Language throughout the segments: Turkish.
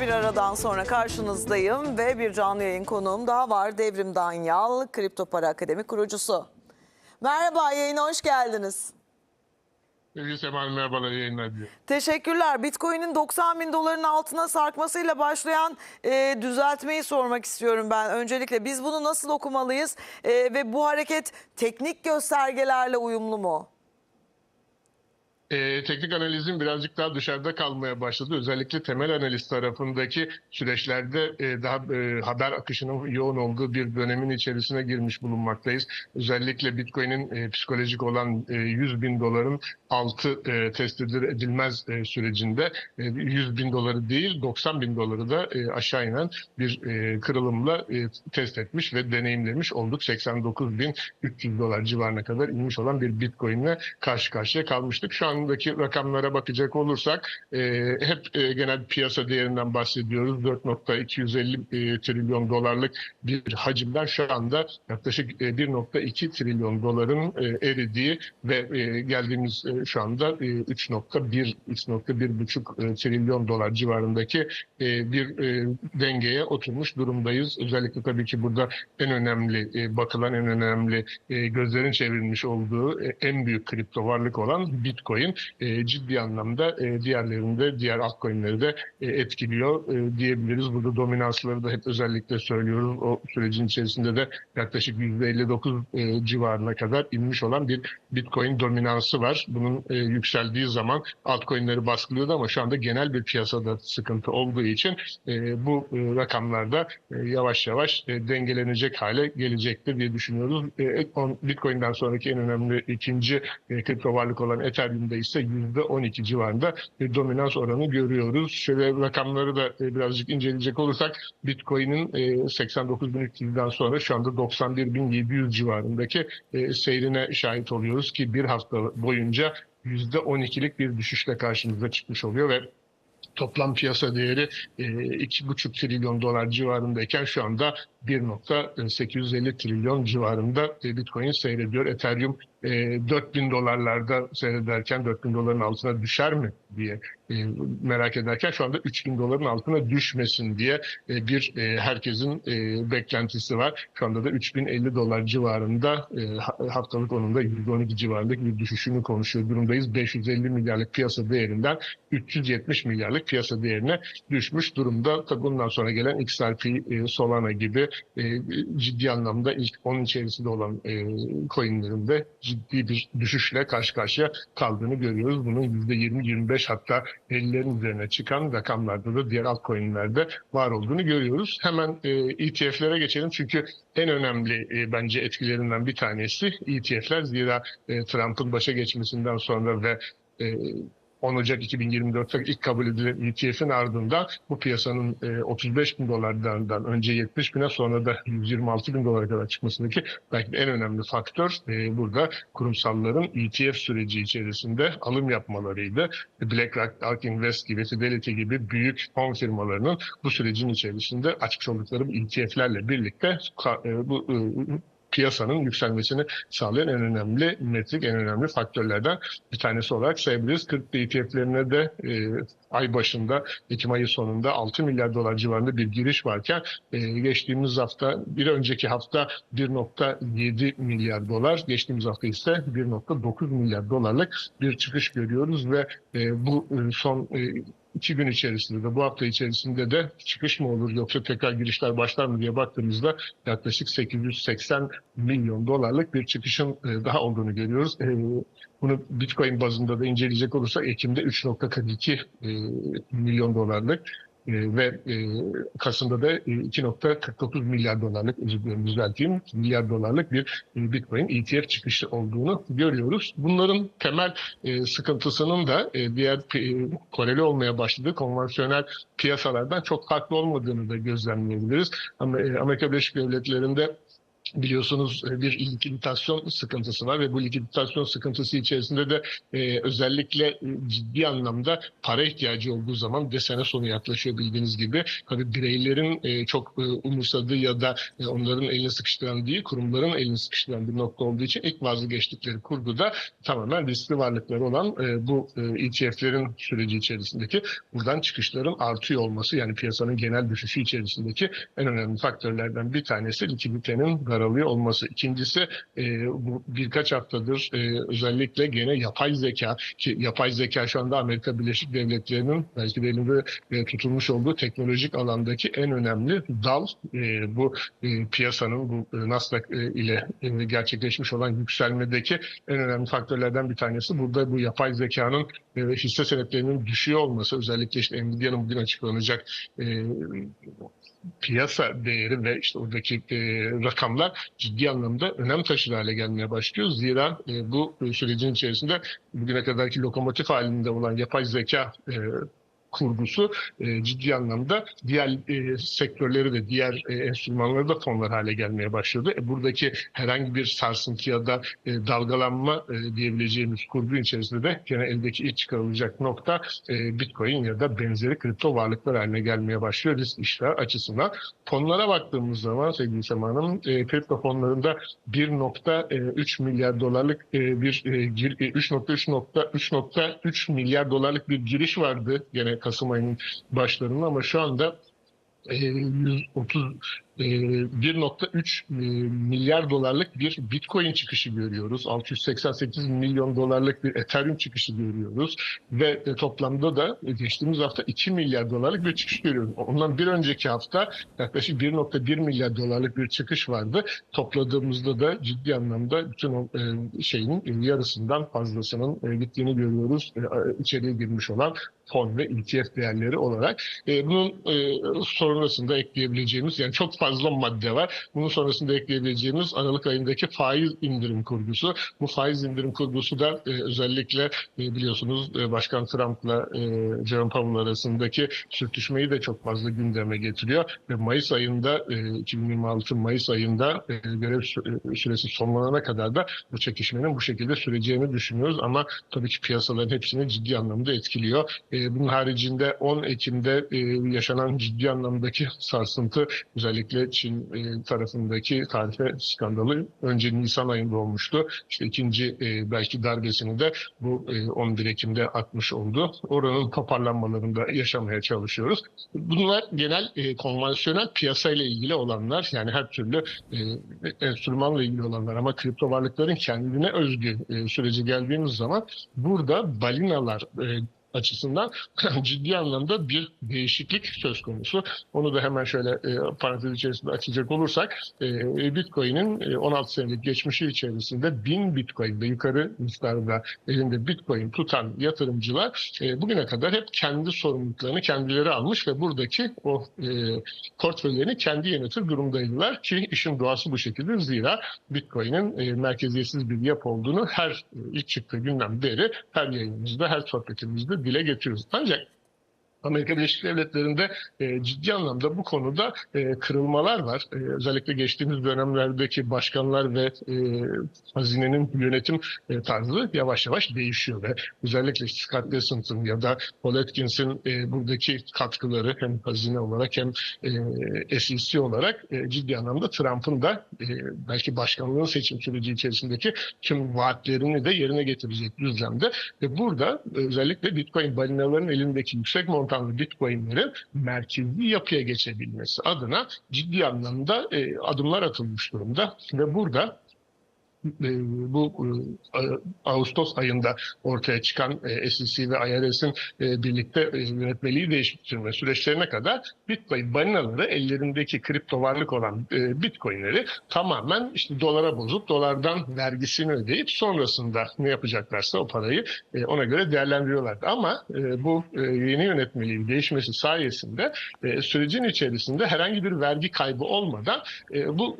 bir aradan sonra karşınızdayım ve bir canlı yayın konuğum daha var. Devrim Danyal, Kripto Para Akademi kurucusu. Merhaba, yayına hoş geldiniz. Sevgili Semal merhabalar yayınlar diyor. Teşekkürler. Bitcoin'in 90 bin doların altına sarkmasıyla başlayan e, düzeltmeyi sormak istiyorum ben. Öncelikle biz bunu nasıl okumalıyız E, ve bu hareket teknik göstergelerle uyumlu mu? Ee, teknik analizin birazcık daha dışarıda kalmaya başladı. Özellikle temel analiz tarafındaki süreçlerde e, daha e, haber akışının yoğun olduğu bir dönemin içerisine girmiş bulunmaktayız. Özellikle Bitcoin'in e, psikolojik olan e, 100 bin doların altı e, test edilmez e, sürecinde e, 100 bin doları değil 90 bin doları da e, aşağı inen bir e, kırılımla e, test etmiş ve deneyimlemiş olduk. 89 bin 300 dolar civarına kadar inmiş olan bir Bitcoin'le karşı karşıya kalmıştık. Şu andaki rakamlara bakacak olursak e, hep e, genel piyasa değerinden bahsediyoruz. 4.250 e, trilyon dolarlık bir hacimden şu anda yaklaşık e, 1.2 trilyon doların e, eridiği ve e, geldiğimiz e, şu anda e, 3.1 3.1,5 e, trilyon dolar civarındaki e, bir e, dengeye oturmuş durumdayız. Özellikle tabii ki burada en önemli e, bakılan en önemli e, gözlerin çevrilmiş olduğu e, en büyük kripto varlık olan Bitcoin e, ciddi anlamda e, diğerlerinde diğer altcoin'leri de e, etkiliyor e, diyebiliriz. Burada dominansları da hep özellikle söylüyoruz. O sürecin içerisinde de yaklaşık %59 e, civarına kadar inmiş olan bir Bitcoin dominansı var. Bunun e, yükseldiği zaman altcoin'leri baskılıyordu ama şu anda genel bir piyasada sıkıntı olduğu için e, bu e, rakamlarda e, yavaş yavaş e, dengelenecek hale gelecektir diye düşünüyoruz. E, Bitcoin'den sonraki en önemli ikinci e, kripto varlık olan Ethereum'da ise %12 civarında bir dominans oranı görüyoruz. Şöyle rakamları da e, birazcık inceleyecek olursak Bitcoin'in e, 89.300'den sonra şu anda 91.700 civarındaki e, seyrine şahit oluyoruz ki bir hafta boyunca %12'lik bir düşüşle karşımıza çıkmış oluyor ve toplam piyasa değeri e, 2,5 trilyon dolar civarındayken şu anda 1.850 trilyon civarında e, Bitcoin seyrediyor. Ethereum e, 4000 dolarlarda seyrederken 4000 doların altına düşer mi diye e, merak ederken şu anda 3000 doların altına düşmesin diye e, bir e, herkesin e, beklentisi var. Şu anda da 3050 dolar civarında e, ha- haftalık onun da %12 civarındaki bir düşüşünü konuşuyor durumdayız. 550 milyarlık piyasa değerinden 370 milyarlık piyasa değerine düşmüş durumda. Tabii bundan sonra gelen XRP, e, Solana gibi e, ciddi anlamda ilk onun içerisinde olan e, coinlerin de ciddi bir düşüşle karşı karşıya kaldığını görüyoruz. Bunun %20-25 hatta 50'lerin üzerine çıkan rakamlarda da diğer altcoin'lerde var olduğunu görüyoruz. Hemen e, ETF'lere geçelim çünkü en önemli e, bence etkilerinden bir tanesi ETF'ler. Zira e, Trump'ın başa geçmesinden sonra ve e, 10 Ocak 2024'te ilk kabul edilen ETF'in ardından bu piyasanın e, 35 bin dolardan önce 70 bine sonra da 126 bin dolara kadar çıkmasındaki belki en önemli faktör e, burada kurumsalların ETF süreci içerisinde alım yapmalarıydı. BlackRock, Ark Invest gibi, Fidelity gibi büyük fon firmalarının bu sürecin içerisinde açmış oldukları ETF'lerle birlikte e, bu e, piyasanın yükselmesini sağlayan en önemli metrik, en önemli faktörlerden bir tanesi olarak sayabiliriz. Kripto ETF'lerine de e, ay başında, Ekim ayı sonunda 6 milyar dolar civarında bir giriş varken e, geçtiğimiz hafta, bir önceki hafta 1.7 milyar dolar, geçtiğimiz hafta ise 1.9 milyar dolarlık bir çıkış görüyoruz ve e, bu e, son e, iki gün içerisinde de bu hafta içerisinde de çıkış mı olur yoksa tekrar girişler başlar mı diye baktığımızda yaklaşık 880 milyon dolarlık bir çıkışın e, daha olduğunu görüyoruz. E, Bunu Bitcoin bazında da inceleyecek olursak Ekim'de 3.42 e, milyon dolarlık ve e, Kasım'da da e, 2.49 milyar dolarlık özür dilerim düzelteyim milyar dolarlık bir e, Bitcoin ETF çıkışı olduğunu görüyoruz. Bunların temel e, sıkıntısının da e, diğer koreli olmaya başladığı konvansiyonel piyasalardan çok farklı olmadığını da gözlemleyebiliriz. E, Amerika Birleşik Devletleri'nde biliyorsunuz e, bir likiditasyon sıkıntısı var ve bu likiditasyon sıkıntısı içerisinde de e, özellikle e, ciddi anlamda para ihtiyacı olduğu zaman de sene sonu yaklaşıyor bildiğiniz gibi. Tabii bireylerin e, çok e, umursadığı ya da e, onların elini sıkıştıran değil kurumların elini sıkıştıran bir nokta olduğu için ilk vazgeçtikleri kurguda tamamen riskli varlıkları olan e, bu e, ETF'lerin süreci içerisindeki buradan çıkışların artıyor olması yani piyasanın genel düşüşü içerisindeki en önemli faktörlerden bir tanesi likiditenin daralıyor olması. İkincisi e, bu birkaç haftadır e, özellikle gene yapay zeka ki yapay zeka şu anda Amerika Birleşik Devletleri'nin belki de elinde e, tutulmuş olduğu teknolojik alandaki en önemli dal e, bu e, piyasanın bu e, Nasdaq e, ile e, gerçekleşmiş olan yükselmedeki en önemli faktörlerden bir tanesi. Burada bu yapay zekanın e, hisse senetlerinin düşüyor olması özellikle işte Nvidia'nın bugün açıklanacak e, piyasa değeri ve işte oradaki e, rakamlar ciddi anlamda önem taşır hale gelmeye başlıyor. Zira e, bu sürecin içerisinde bugüne kadarki lokomotif halinde olan yapay zeka e, kurgusu e, ciddi anlamda diğer e, sektörleri de diğer e, enstrümanları da fonlar hale gelmeye başladı. E, buradaki herhangi bir sarsıntı ya da e, dalgalanma e, diyebileceğimiz kurgu içerisinde de gene eldeki ilk çıkarılacak nokta e, Bitcoin ya da benzeri kripto varlıklar haline gelmeye başlıyor risk işler açısından. Fonlara baktığımız zaman sevgili Sema Hanım e, kripto fonlarında 1.3 milyar dolarlık e, bir e, gir, e, 3.3.3 milyar dolarlık bir giriş vardı gene Kasım ayının başlarında ama şu anda e, 130 e, 1.3 e, milyar dolarlık bir Bitcoin çıkışı görüyoruz. 688 milyon dolarlık bir Ethereum çıkışı görüyoruz. Ve e, toplamda da geçtiğimiz hafta 2 milyar dolarlık bir çıkış görüyoruz. Ondan bir önceki hafta yaklaşık 1.1 milyar dolarlık bir çıkış vardı. Topladığımızda da ciddi anlamda bütün e, şeyin e, yarısından fazlasının e, gittiğini görüyoruz. E, içeriye girmiş olan fon ve ETF değerleri olarak. E, bunun e, sonrasında ekleyebileceğimiz yani çok fazla madde var. Bunun sonrasında ekleyebileceğimiz Aralık ayındaki faiz indirim kurgusu. Bu faiz indirim kurgusu da e, özellikle e, biliyorsunuz e, Başkan Trump'la e, Jerome Powell arasındaki sürtüşmeyi de çok fazla gündeme getiriyor ve Mayıs ayında e, 2026 Mayıs ayında e, görev e, süresi sonlanana kadar da bu çekişmenin bu şekilde süreceğini düşünüyoruz ama tabii ki piyasaların hepsini ciddi anlamda etkiliyor. E, bunun haricinde 10 Ekim'de e, yaşanan ciddi anlamdaki sarsıntı özellikle Çin e, tarafındaki tarife skandalı önce Nisan ayında olmuştu. İşte ikinci e, belki darbesini de bu e, 11 Ekim'de atmış oldu. Oranın toparlanmalarında yaşamaya çalışıyoruz. Bunlar genel e, konvansiyonel piyasayla ilgili olanlar yani her türlü e, enstrümanla ilgili olanlar ama kripto varlıkların kendine özgü e, süreci geldiğimiz zaman burada balinalar açısından ciddi anlamda bir değişiklik söz konusu. Onu da hemen şöyle e, parantez içerisinde açacak olursak e, Bitcoin'in e, 16 senelik geçmişi içerisinde 1000 Bitcoin ve yukarı miktarda elinde Bitcoin tutan yatırımcılar e, bugüne kadar hep kendi sorumluluklarını kendileri almış ve buradaki o e, portföylerini kendi yönetir durumdaydılar ki işin doğası bu şekilde zira Bitcoin'in e, merkeziyetsiz bir yapı olduğunu her e, ilk çıktığı günden beri her yayınımızda, her sohbetimizde dile getiriyoruz. Ancak Amerika Birleşik Devletleri'nde e, ciddi anlamda bu konuda e, kırılmalar var. E, özellikle geçtiğimiz dönemlerdeki başkanlar ve e, hazinenin yönetim e, tarzı yavaş yavaş değişiyor ve özellikle Scott Bessent'ın ya da Paul Atkins'in e, buradaki katkıları hem hazine olarak hem e, SEC olarak e, ciddi anlamda Trump'ın da e, belki başkanlığın seçim süreci içerisindeki tüm vaatlerini de yerine getirecek düzlemde ve burada özellikle Bitcoin balinaların elindeki yüksek montajlı Bitcoin'lerin merkezi yapıya geçebilmesi adına ciddi anlamda e, adımlar atılmış durumda. Ve burada bu e, Ağustos ayında ortaya çıkan e, SEC ve IRS'in e, birlikte yönetmeliği değiştirme süreçlerine kadar Bitcoin balinaları ellerindeki kripto varlık olan Bitcoin'leri tamamen işte dolara bozup dolardan vergisini ödeyip sonrasında ne yapacaklarsa o parayı ona göre değerlendiriyorlardı. Ama bu yeni yönetmeliğin değişmesi sayesinde sürecin içerisinde herhangi bir vergi kaybı olmadan bu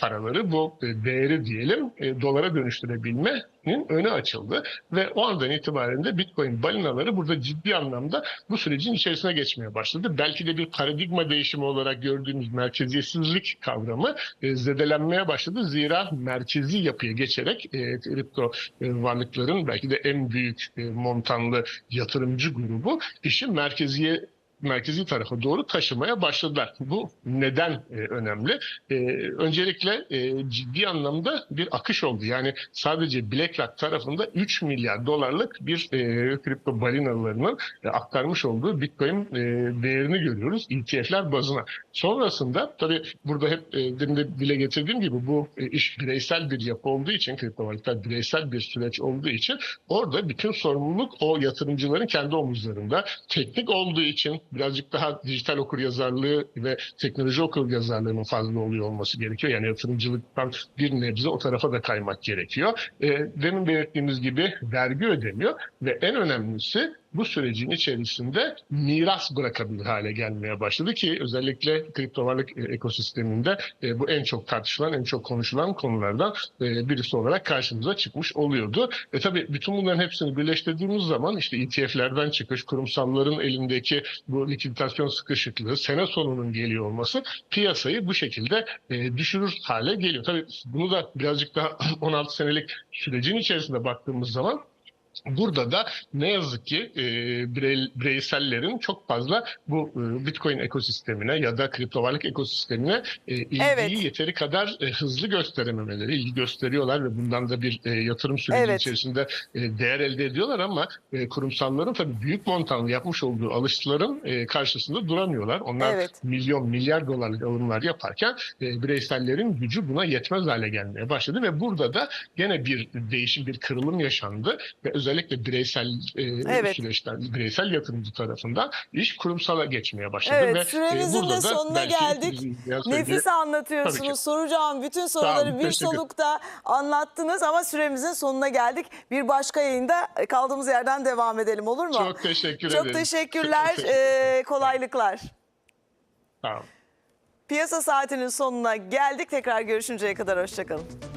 paraları, bu değeri diye diyelim e, dolara dönüştürebilmenin önü açıldı ve o andan itibaren de Bitcoin balinaları burada ciddi anlamda bu sürecin içerisine geçmeye başladı. Belki de bir paradigma değişimi olarak gördüğümüz merkeziyetsizlik kavramı e, zedelenmeye başladı. Zira merkezi yapıya geçerek e, kripto e, varlıkların belki de en büyük e, montanlı yatırımcı grubu işi merkeziye merkezi tarafa doğru taşımaya başladılar. Bu neden e, önemli? E, öncelikle e, ciddi anlamda bir akış oldu. Yani sadece BlackRock tarafında 3 milyar dolarlık bir e, kripto balinalarının e, aktarmış olduğu Bitcoin e, değerini görüyoruz ETF'ler bazına. Sonrasında tabii burada hep e, demin de dile getirdiğim gibi bu e, iş bireysel bir yapı olduğu için kripto varlıklar bireysel bir süreç olduğu için orada bütün sorumluluk o yatırımcıların kendi omuzlarında. Teknik olduğu için birazcık daha dijital okur yazarlığı ve teknoloji okur yazarlığının fazla oluyor olması gerekiyor. Yani yatırımcılıktan bir nebze o tarafa da kaymak gerekiyor. E, demin belirttiğimiz gibi vergi ödemiyor ve en önemlisi bu sürecin içerisinde miras bırakabilir hale gelmeye başladı ki özellikle kripto varlık e, ekosisteminde e, bu en çok tartışılan, en çok konuşulan konulardan e, birisi olarak karşımıza çıkmış oluyordu. E tabii bütün bunların hepsini birleştirdiğimiz zaman işte ETF'lerden çıkış, kurumsalların elindeki bu likiditasyon sıkışıklığı, sene sonunun geliyor olması piyasayı bu şekilde düşürür hale geliyor. Tabii bunu da birazcık daha 16 senelik sürecin içerisinde baktığımız zaman Burada da ne yazık ki e, birey, bireysellerin çok fazla bu e, Bitcoin ekosistemine ya da kripto varlık ekosistemine e, ilgiyi Evet. yeteri kadar e, hızlı gösterememeleri, ilgi gösteriyorlar ve bundan da bir e, yatırım süreci Evet. içerisinde e, değer elde ediyorlar ama e, kurumsalların tabii büyük montanlı yapmış olduğu alışların e, karşısında duramıyorlar. Onlar Evet. milyon, milyar dolarlık alımlar yaparken e, bireysellerin gücü buna yetmez hale gelmeye başladı ve burada da gene bir değişim, bir kırılım yaşandı ve özellikle bireysel e, Evet. süreçten, bireysel yatırımcı tarafından iş kurumsala geçmeye başladı. Evet, ve, e, süremizin de sonuna geldik. Nefis anlatıyorsunuz. Soracağım bütün soruları bir teşekkür- solukta anlattınız ama süremizin sonuna geldik. Bir başka yayında kaldığımız yerden devam edelim olur mu? Çok teşekkür Çok ederim. teşekkürler. Çok teşekkür ee, kolaylıklar. Olun. Piyasa saatinin sonuna geldik. Tekrar görüşünceye kadar hoşçakalın.